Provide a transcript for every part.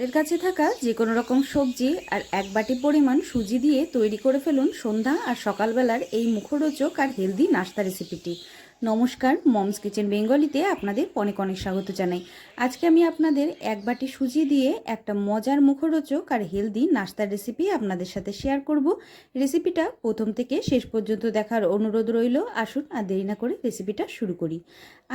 এর কাছে থাকা যে কোনো রকম সবজি আর এক বাটি পরিমাণ সুজি দিয়ে তৈরি করে ফেলুন সন্ধ্যা আর সকালবেলার এই মুখরোচক আর হেলদি নাস্তা রেসিপিটি। নমস্কার, মমস কিচেন বেঙ্গলিতে আপনাদের অনেক অনেক স্বাগত জানাই। আজকে আমি আপনাদের এক বাটি সুজি দিয়ে একটা মজার মুখরোচক আর হেলদি নাস্তার রেসিপি আপনাদের সাথে শেয়ার করব। রেসিপিটা প্রথম থেকে শেষ পর্যন্ত দেখার অনুরোধ রইল। আসুন আর দেরি না করে রেসিপিটা শুরু করি।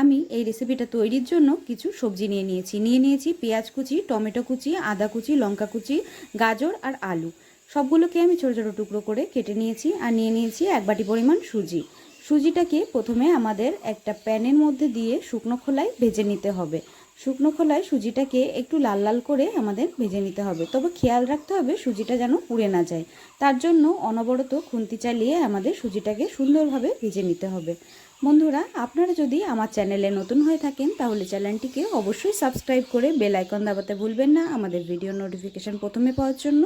আমি এই রেসিপিটা তৈরির জন্য কিছু সবজি নিয়ে নিয়েছি। নিয়ে নিয়েছি পেঁয়াজ কুচি, টমেটো কুচি, আদা কুচি, লঙ্কা কুচি, গাজর আর আলু। সবগুলোকে আমি ছোটো ছোটো টুকরো করে কেটে নিয়েছি আর নিয়ে নিয়েছি এক বাটি পরিমাণ সুজি। সুজিটাকে প্রথমে আমাদের একটা প্যানের মধ্যে দিয়ে শুকনো খোলায় ভেজে নিতে হবে। শুকনো খোলায় সুজিটাকে একটু লাল লাল করে আমাদের ভেজে নিতে হবে। তবে খেয়াল রাখতে হবে সুজিটা যেন পুড়ে না যায়। তার জন্য অনবরত খুন্তি চালিয়ে আমাদের সুজিটাকে সুন্দরভাবে ভেজে নিতে হবে। বন্ধুরা, আপনারা যদি আমার চ্যানেলে নতুন হয়ে থাকেন, তাহলে চ্যানেলটিকে অবশ্যই সাবস্ক্রাইব করে বেল আইকন দাবাতে ভুলবেন না আমাদের ভিডিও নোটিফিকেশান প্রথমে পাওয়ার জন্য।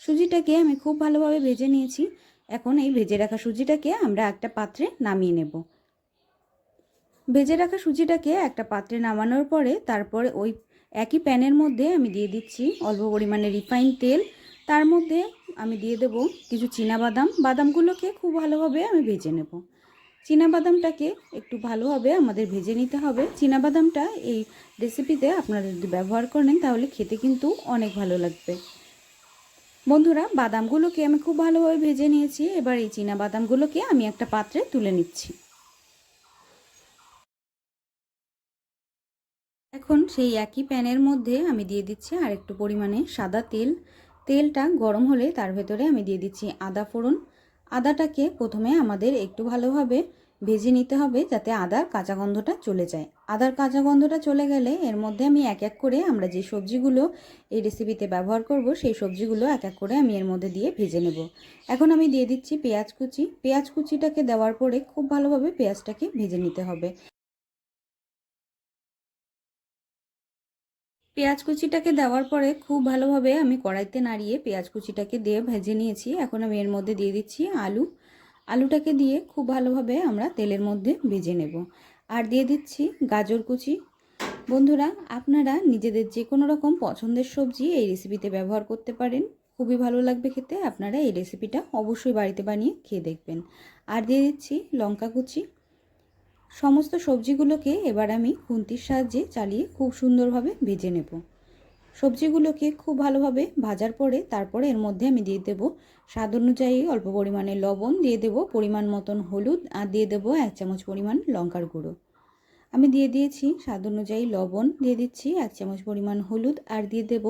সুজিটাকে আমি খুব ভালোভাবে ভেজে নিয়েছি। এখন এই ভেজে রাখা সুজিটাকে আমরা একটা পাত্রে নামিয়ে নেব। ভেজে রাখা সুজিটাকে একটা পাত্রে নামানোর পরে তারপরে ওই একই প্যানের মধ্যে আমি দিয়ে দিচ্ছি অল্প পরিমাণে রিফাইন তেল। তার মধ্যে আমি দিয়ে দেব কিছু বাদাম বাদামগুলোকে খুব ভালোভাবে আমি ভেজে নেব। বাদামটাকে একটু ভালোভাবে আমাদের ভেজে নিতে হবে। বাদামটা এই রেসিপিতে আপনারা যদি ব্যবহার করেন তাহলে খেতে কিন্তু অনেক ভালো লাগবে। বন্ধুরা, বাদামগুলোকে আমি খুব ভালোভাবে ভেজে নিয়েছি। এবার এই চীনা বাদামগুলোকে আমি একটা পাত্রে তুলে নিচ্ছি। এখন সেই একই প্যানের মধ্যে আমি দিয়ে দিচ্ছি আর একটু পরিমাণে সাদা তেল। তেলটা গরম হলে তার ভেতরে আমি দিয়ে দিচ্ছি আদা ফোড়ন। আদাটাকে প্রথমে আমাদের একটু ভালোভাবে ভেজে নিতে হবে যাতে আদার কাঁচা গন্ধটা চলে যায়। আদার কাঁচা গন্ধটা চলে গেলে এর মধ্যে আমি এক এক করে আমরা যে সবজিগুলো এই রেসিপিতে ব্যবহার করব, সেই সবজিগুলো এক এক করে আমি এর মধ্যে দিয়ে ভেজে নেব। এখন আমি দিয়ে দিচ্ছি পেঁয়াজ কুচি। পেঁয়াজ কুচিটাকে দেওয়ার পরে খুব ভালোভাবে পেঁয়াজটাকে ভেজে নিতে হবে। পেঁয়াজ কুচিটাকে দেওয়ার পরে খুব ভালোভাবে আমি কড়াইতে নাড়িয়ে পেঁয়াজ কুচিটাকে দিয়ে ভেজে নিয়েছি। এখন আমি এর মধ্যে দিয়ে দিচ্ছি আলু। আলুটাকে দিয়ে খুব ভালোভাবে আমরা তেলের মধ্যে ভেজে নেব। আর দিয়ে দিচ্ছি গাজর কুচি। বন্ধুরা, আপনারা নিজেদের যে কোনো রকম পছন্দের সবজি এই রেসিপিতে ব্যবহার করতে পারেন। খুবই ভালো লাগবে খেতে, আপনারা এই রেসিপিটা অবশ্যই বাড়িতে বানিয়ে খেয়ে দেখবেন। আর দিয়ে দিচ্ছি লঙ্কা কুচি। সমস্ত সবজিগুলোকে এবার আমি খুন্তির সাহায্যে চালিয়ে খুব সুন্দরভাবে ভেজে নেব। সবজিগুলোকে খুব ভালোভাবে ভাজার পরে তারপরে এর মধ্যে আমি দিয়ে দেব স্বাদ অনুযায়ী অল্প পরিমাণে লবণ, দিয়ে দেব পরিমাণ মতন হলুদ, আর দিয়ে দেব এক চামচ পরিমাণ লঙ্কার গুঁড়ো। আমি দিয়ে দিয়েছি স্বাদ অনুযায়ী লবণ, দিয়ে দিচ্ছি এক চামচ পরিমাণ হলুদ, আর দিয়ে দেব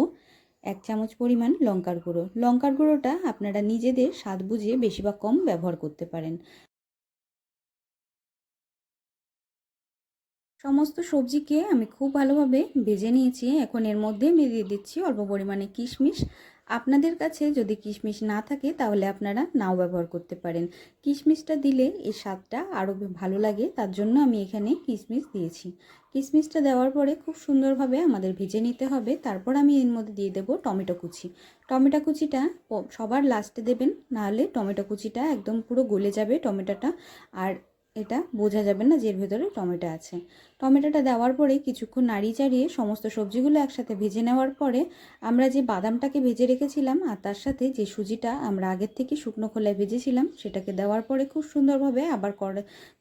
এক চামচ পরিমাণ লঙ্কার গুঁড়ো। লঙ্কার গুঁড়োটা আপনারা নিজেদের স্বাদ বুঝে বেশি বা কম ব্যবহার করতে পারেন। সমস্ত সবজিকে আমি খুব ভালোভাবে ভেজে নিয়েছি। এখন এর মধ্যে আমি দিচ্ছি অল্প পরিমাণে কিশমিশ। আপনাদের কাছে যদি কিশমিশ না থাকে, তাহলে আপনারা নাও ব্যবহার করতে পারেন। কিশমিশটা দিলে এই স্বাদটা আরও ভালো লাগে, তার জন্য আমি এখানে কিশমিশ দিয়েছি। কিশমিশটা দেওয়ার পরে খুব সুন্দরভাবে আমাদের ভেজে নিতে হবে। তারপর আমি এর মধ্যে দিয়ে দেবো টমেটো কুচি। টমেটো কুচিটা সবার লাস্টে দেবেন, নাহলে টমেটো কুচিটা একদম পুরো গলে যাবে টমেটোটা। আর এটা বোঝা যাবে না যে ভেতরে টমেটো আছে। টমেটোটা দেওয়ার পরে কিছুক্ষণ নাড়ি চাড়িয়ে সমস্ত সবজিগুলো একসাথে ভেজে নেওয়ার পরে আমরা যে বাদামটাকে ভেজে রেখেছিলাম আর তার সাথে যে সুজিটা আমরা আগের থেকে শুকনো খোলায় ভেজেছিলাম, সেটাকে দেওয়ার পরে খুব সুন্দরভাবে আবার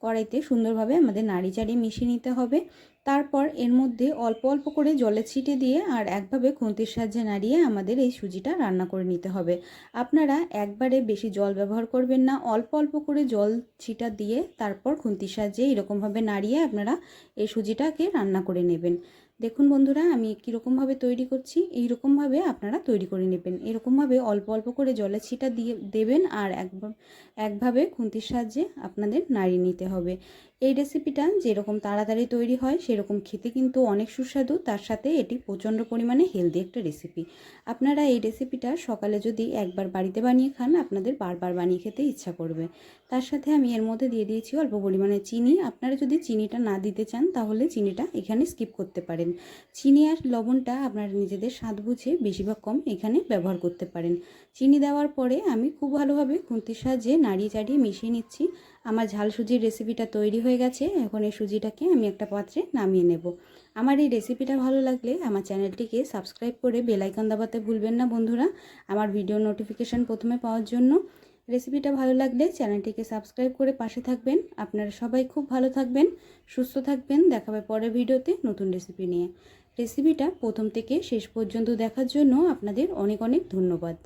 কড়াইতে সুন্দরভাবে আমাদের নাড়ি চাড়িয়ে মিশিয়ে নিতে হবে। তারপর এর মধ্যে অল্প অল্প করে জলে ছিটে দিয়ে আর একভাবে খুন্তির সাহায্যে নাড়িয়ে আমাদের এই সুজিটা রান্না করে নিতে হবে। আপনারা একবারে বেশি জল ব্যবহার করবেন না, অল্প অল্প করে জল ছিটা দিয়ে তারপর খুন্তির সাহায্যে এরকমভাবে নাড়িয়ে আপনারা এই সুজিটাকে রান্না করে নেবেন। দেখুন বন্ধুরা, আমি কীরকমভাবে তৈরি করছি এই রকমভাবে আপনারা তৈরি করে নেবেন। এরকমভাবে অল্প অল্প করে জলের ছিটা দিয়ে দেবেন আর একবার, একভাবে খুন্তির সাহায্যে আপনাদের নাড়িয়ে নিতে হবে। এই রেসিপিটা যেরকম তাড়াতাড়ি তৈরি হয়, সেরকম খেতে কিন্তু অনেক সুস্বাদু, তার সাথে এটি প্রচণ্ড পরিমাণে হেলদি একটা রেসিপি। আপনারা এই রেসিপিটা সকালে যদি একবার বাড়িতে বানিয়ে খান, আপনাদের বারবার বানিয়ে খেতে ইচ্ছা করবে। তার সাথে আমি এর মধ্যে দিয়ে দিয়েছি অল্প পরিমাণে চিনি। আপনারা যদি চিনিটা না দিতে চান, তাহলে চিনিটা এখানে স্কিপ করতে পারেন। চিনি আর লবণটা আপনারা নিজেদের স্বাদ বুঝে বেশিরভাগ কম এখানে ব্যবহার করতে পারেন। চিনি দেওয়ার পরে আমি খুব ভালোভাবে খুন্তির সাহায্যে নাড়িয়ে চাড়িয়ে মিশিয়ে নিচ্ছি। আমার ঝাল সুজির রেসিপিটা তৈরি হয়ে গেছে, এখন এই সুজিটাকে আমি একটা পাত্রে নামিয়ে নেব। আমার এই রেসিপিটা ভালো লাগলে আমার চ্যানেলটিকে সাবস্ক্রাইব করে বেল আইকন দাবাতে ভুলবেন না বন্ধুরা। আমার ভিডিও নোটিফিকেশান প্রথমে পাওয়ার জন্য রেসিপিটা ভালো লাগলে চ্যানেলটিকে সাবস্ক্রাইব করে পাশে থাকবেন। আপনারা সবাই খুব ভালো থাকবেন, সুস্থ থাকবেন। দেখাবে পরের ভিডিওতে নতুন রেসিপি নিয়ে। রেসিপিটা প্রথম থেকে শেষ পর্যন্ত দেখার জন্য আপনাদের অনেক অনেক ধন্যবাদ।